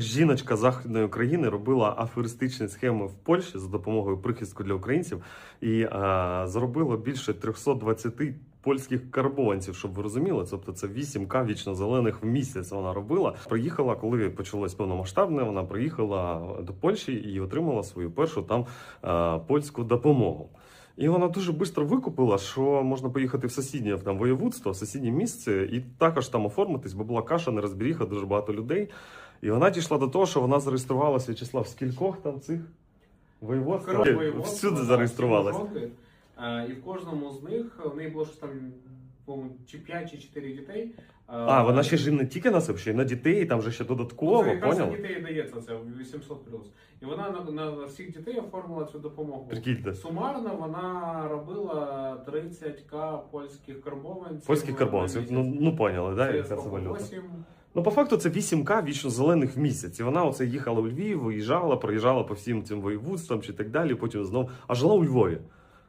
Жіночка західної України робила аферистичні схеми в Польщі за допомогою прихистку для українців і е, заробила більше 320 польських карбованців, щоб ви розуміли. Тобто це 8К вічно зелених в місяць вона робила. Приїхала, коли почалось повномасштабне. Вона приїхала до Польщі і отримала свою першу там е, польську допомогу. І вона дуже швидко викупила, що можна поїхати в сусіднє там воєводство, в сусіднє місце, і також там оформитись, бо була каша, нерозберіха, дуже багато людей. І вона дійшла до того, що вона зареєструвалася В'ячеслав в скількох там цих воєводствах. Всюди зареєструвалася. Е, І в кожному з них в неї було щось там, чи 5 чи 4 дітей. Е, А, вона ще ж не тільки на себе, ще й на дітей, там же ще додатково, Ну, якраз на дітей дається це 800 І вона на, на, всіх дітей оформила цю допомогу. Прикиньте. Сумарно вона робила 30к польських карбованців. Польських на місяць. Ну, ну поняли, да, Це яка це валюта. 8. Ну, по факту, це 8К вічно зелених в місяць. І вона оце їхала у Львів, виїжджала, проїжджала по всім цим воєводствам чи так далі, потім знов, а жила у Львові.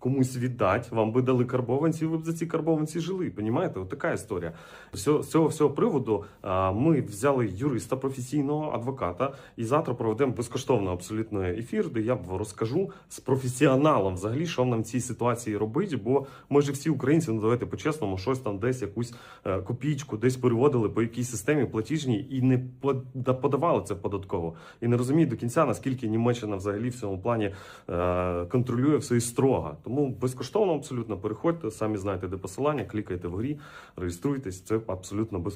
Комусь віддати, вам би дали карбованці, ви б за ці карбованці жили. Понімаєте? От така історія. З цього, всього приводу ми взяли юриста професійного адвоката, і завтра проведемо безкоштовно абсолютно ефір, де я розкажу з професіоналом взагалі, що нам в цій ситуації робити. Бо ми ж всі українці, ну давайте по-чесному, щось там десь якусь е, копійку, десь переводили по якійсь системі платіжній і не пода- подавали це податково. І не розуміють до кінця, наскільки Німеччина взагалі в цьому плані е, контролює все і строго. Тому безкоштовно абсолютно переходьте, самі знаєте, де посилання, клікайте в грі, реєструйтесь. Це абсолютно безкоштовно.